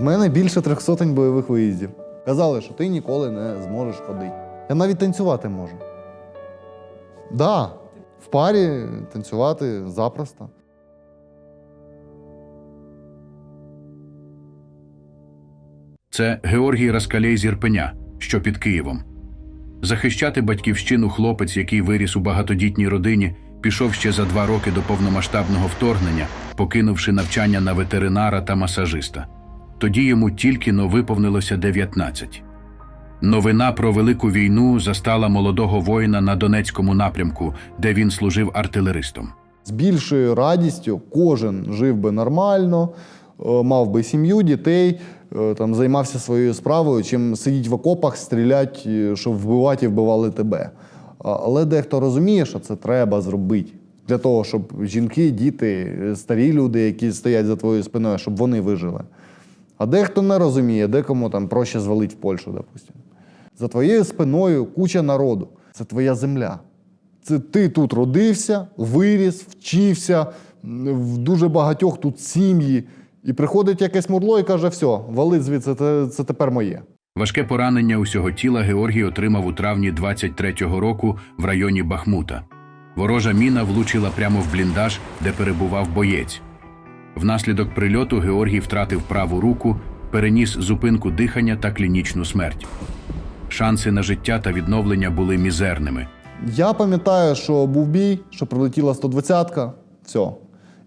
В мене більше трьох сотень бойових виїздів. Казали, що ти ніколи не зможеш ходити. Я навіть танцювати можу. Да, в парі танцювати запросто. Це Георгій Раскалєй з Ірпеня, що під Києвом. Захищати батьківщину хлопець, який виріс у багатодітній родині, пішов ще за два роки до повномасштабного вторгнення, покинувши навчання на ветеринара та масажиста. Тоді йому тільки но виповнилося 19. Новина про велику війну застала молодого воїна на Донецькому напрямку, де він служив артилеристом. З більшою радістю кожен жив би нормально, е, мав би сім'ю, дітей, е, там, займався своєю справою, чим сидіть в окопах, стрілять, е, щоб вбивати і вбивали тебе. Але дехто розуміє, що це треба зробити. Для того, щоб жінки, діти, старі люди, які стоять за твоєю спиною, щоб вони вижили. А дехто не розуміє, декому там проще звалить в Польщу, допустимо. За твоєю спиною куча народу. Це твоя земля. Це ти тут родився, виріс, вчився, в дуже багатьох тут сім'ї. І приходить якесь мурло і каже: все, вали звідси, це, це тепер моє. Важке поранення усього тіла Георгій отримав у травні 23-го року в районі Бахмута. Ворожа міна влучила прямо в бліндаж, де перебував боєць. Внаслідок прильоту Георгій втратив праву руку, переніс зупинку дихання та клінічну смерть. Шанси на життя та відновлення були мізерними. Я пам'ятаю, що був бій, що прилетіла 120-ка. Все.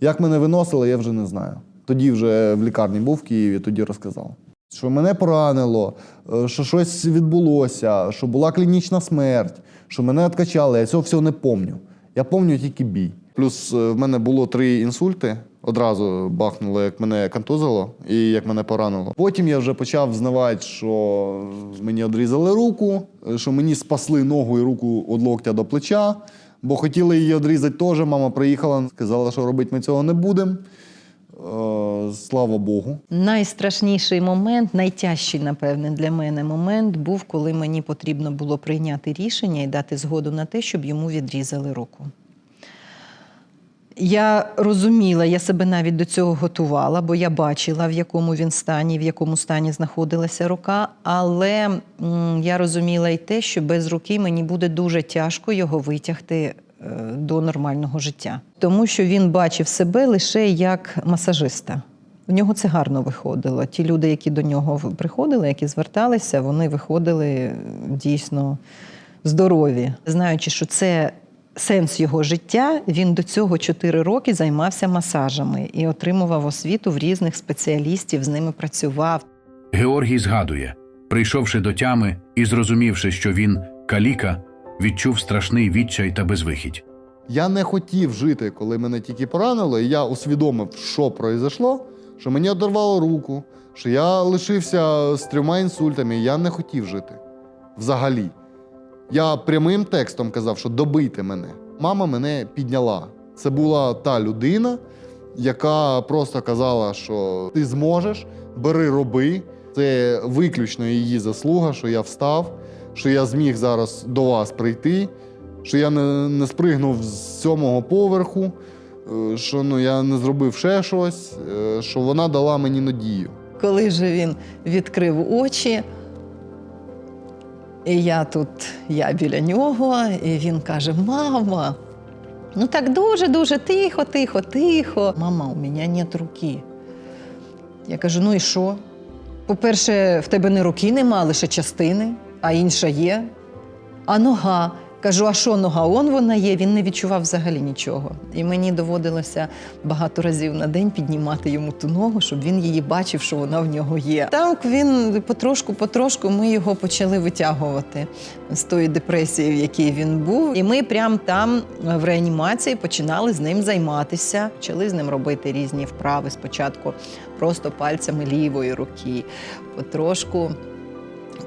Як мене виносили, я вже не знаю. Тоді вже в лікарні був в Києві, тоді розказав. Що мене поранило, е, що щось відбулося, що була клінічна смерть, що мене відкачали. Я цього всього не пам'ятаю. Я пам'ятаю тільки бій. Плюс е, в мене було три інсульти. Одразу бахнуло, як мене контузило і як мене поранило. Потім я вже почав взнавати, що мені відрізали руку, е, що мені спасли ногу і руку від локтя до плеча, бо хотіли її відрізати теж. Мама приїхала, сказала, що робити ми цього не будемо. Е, Слава Богу. Найстрашніший момент, найтяжчий, напевне, для мене момент був, коли мені потрібно було прийняти рішення і дати згоду на те, щоб йому відрізали руку. Я розуміла, я себе навіть до цього готувала, бо я бачила, в якому він стані, в якому стані знаходилася рука. Але я розуміла і те, що без руки мені буде дуже тяжко його витягти е, до нормального життя, тому що він бачив себе лише як масажиста. В нього це гарно виходило. Ті люди, які до нього приходили, які зверталися, вони виходили е, дійсно здорові, знаючи, що це сенс його життя. Він до цього 4 роки займався масажами і отримував освіту в різних спеціалістів, з ними працював. Георгій згадує, прийшовши до тями і зрозумівши, що він каліка, відчув страшний відчай та безвихідь. Я не хотів жити, коли мене тільки поранило, і я усвідомив, що произошло, що мені одорвало руку, що я лишився з трьома інсультами. Я не хотів жити. Взагалі. Я прямим текстом казав, що добийте мене. Мама мене підняла. Це була та людина, яка просто казала, що ти зможеш, бери, роби. Це виключно її заслуга, що я встав, що я зміг зараз до вас прийти, що я не, не спригнув з сьомого поверху, е, що ну, я не зробив ще щось, е, що вона дала мені надію. Коли же він відкрив очі, і я тут, я біля нього, і він каже: Мама, ну так дуже-дуже тихо, тихо, тихо. Мама, у мене нет руки. Я кажу: ну і що? По-перше, в тебе не руки нема, лише частини, а інша є. А нога. Кажу, а що нога? Он вона є. Він не відчував взагалі нічого. І мені доводилося багато разів на день піднімати йому ту ногу, щоб він її бачив, що вона в нього є. Так він потрошку-потрошку ми його почали витягувати з тої депресії, в якій він був. І ми прямо там в реанімації починали з ним займатися. Почали з ним робити різні вправи. Спочатку просто пальцями лівої руки, потрошку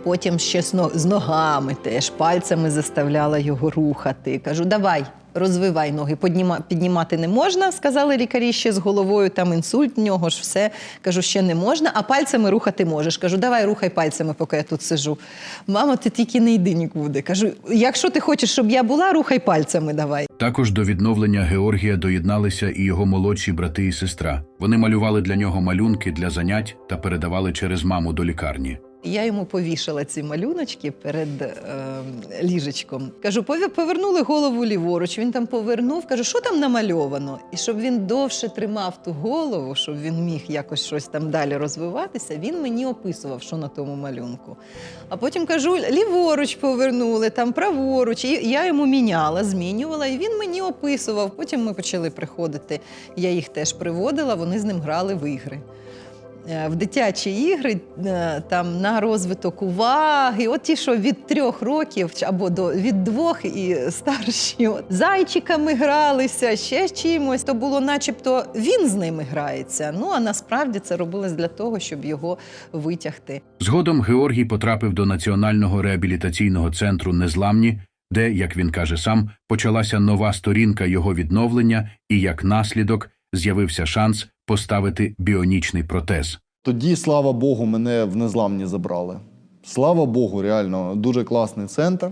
Потім ще з но- з ногами теж пальцями заставляла його рухати. Кажу, давай. Розвивай ноги, Подніма, піднімати не можна, сказали лікарі ще з головою, там інсульт в нього ж все. Кажу, ще не можна, а пальцями рухати можеш. Кажу, давай рухай пальцями, поки я тут сижу. Мама, ти тільки не йди нікуди. Кажу, якщо ти хочеш, щоб я була, рухай пальцями давай. Також до відновлення Георгія доєдналися і його молодші брати і сестра. Вони малювали для нього малюнки для занять та передавали через маму до лікарні. Я йому повішала ці малюночки перед е, ліжечком. Кажу, повернули голову ліворуч. Він там повернув, кажу, що там намальовано? І щоб він довше тримав ту голову, щоб він міг якось щось там далі розвиватися, він мені описував, що на тому малюнку. А потім кажу, ліворуч повернули, там праворуч. І я йому міняла, змінювала, і він мені описував. Потім ми почали приходити. Я їх теж приводила, вони з ним грали в ігри. Е, в дитячі ігри е, там на розвиток уваги, от ті, що від трьох років або до від двох і старші, от, зайчиками гралися, ще чимось. То було, начебто, він з ними грається. Ну а насправді це робилось для того, щоб його витягти. Згодом Георгій потрапив до Національного реабілітаційного центру Незламні, де, як він каже сам, почалася нова сторінка його відновлення, і як наслідок з'явився шанс поставити біонічний протез. Тоді, слава Богу, мене в незламні забрали. Слава Богу, реально, дуже класний центр.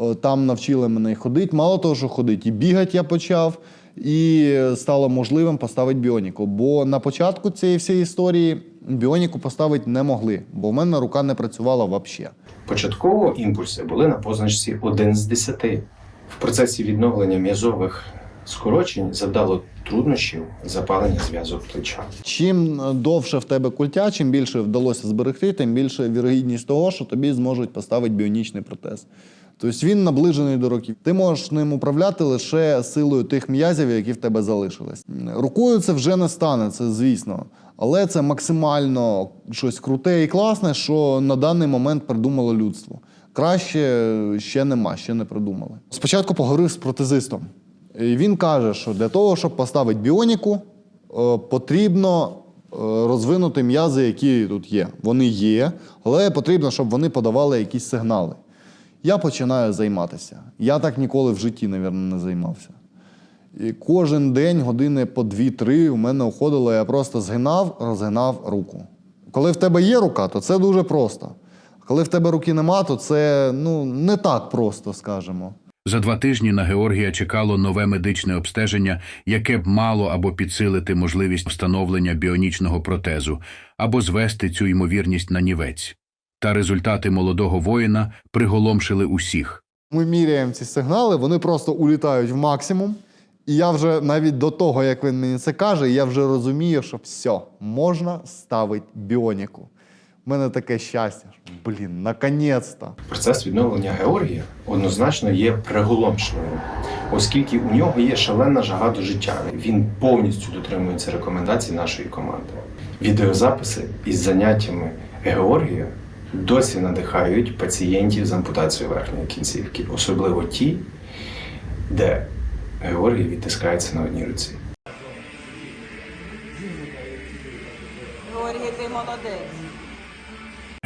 Е, Там навчили мене ходити. Мало того, що ходити, і бігати я почав, і стало можливим поставити біоніку. Бо на початку цієї всієї історії біоніку поставити не могли, бо в мене рука не працювала взагалі. Початково імпульси були на позначці 1 з 10. В процесі відновлення м'язових скорочень завдало труднощів запалення зв'язок плеча. Чим довше в тебе культя, чим більше вдалося зберегти, тим більше вірогідність того, що тобі зможуть поставити біонічний протез. Тобто він наближений до років. Ти можеш ним управляти лише силою тих м'язів, які в тебе залишились. Рукою це вже не стане, це звісно. Але це максимально щось круте і класне, що на даний момент придумало людство. Краще ще нема, ще не придумали. Спочатку поговорив з протезистом. І він каже, що для того, щоб поставити біоніку, е, потрібно е, розвинути м'язи, які тут є. Вони є, але потрібно, щоб вони подавали якісь сигнали. Я починаю займатися. Я так ніколи в житті, мабуть, не займався. І кожен день, години по 2-3 у мене уходило, я просто згинав, розгинав руку. Коли в тебе є рука, то це дуже просто. Коли в тебе руки нема, то це ну, не так просто, скажімо. За два тижні на Георгія чекало нове медичне обстеження, яке б мало або підсилити можливість встановлення біонічного протезу, або звести цю ймовірність на нівець. Та результати молодого воїна приголомшили усіх. Ми міряємо ці сигнали, вони просто улітають в максимум. І я вже навіть до того, як він мені це каже, я вже розумію, що все, можна ставити біоніку. У мене таке щастя. Блін, наконець-то. Процес відновлення Георгія однозначно є приголомшливим, оскільки у нього є шалена жага до життя. Він повністю дотримується рекомендацій нашої команди. Відеозаписи із заняттями Георгія досі надихають пацієнтів з ампутацією верхньої кінцівки, особливо ті, де Георгій відтискається на одній руці. Георгій, ти молодець.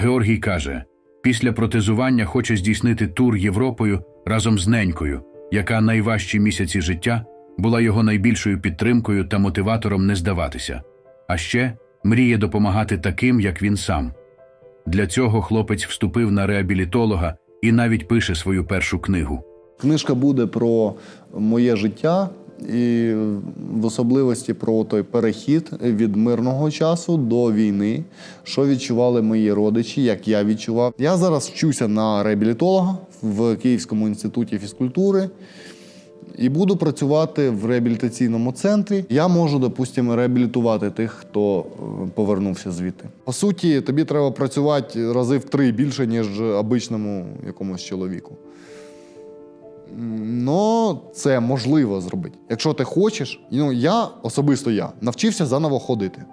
Георгій каже, після протезування хоче здійснити тур Європою разом з ненькою, яка найважчі місяці життя була його найбільшою підтримкою та мотиватором не здаватися. А ще мріє допомагати таким, як він сам. Для цього хлопець вступив на реабілітолога і навіть пише свою першу книгу. Книжка буде про моє життя і в особливості про той перехід від мирного часу до війни, що відчували мої родичі, як я відчував. Я зараз вчуся на реабілітолога в Київському інституті фізкультури. І буду працювати в реабілітаційному центрі. Я можу, допустимо, реабілітувати тих, хто е, повернувся звідти. По суті, тобі треба працювати рази в три більше, ніж обичному якомусь чоловіку. Ну, це можливо зробити. Якщо ти хочеш, ну я особисто я навчився заново ходити.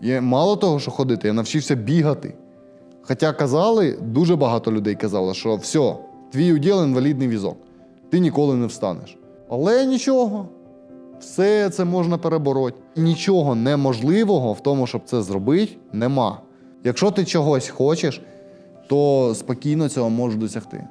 І мало того, що ходити, я навчився бігати. Хоча казали, дуже багато людей казало, що все, твій уділ інвалідний візок, ти ніколи не встанеш. Але нічого, все це можна перебороти. Нічого неможливого в тому, щоб це зробити, нема. Якщо ти чогось хочеш, то спокійно цього може досягти.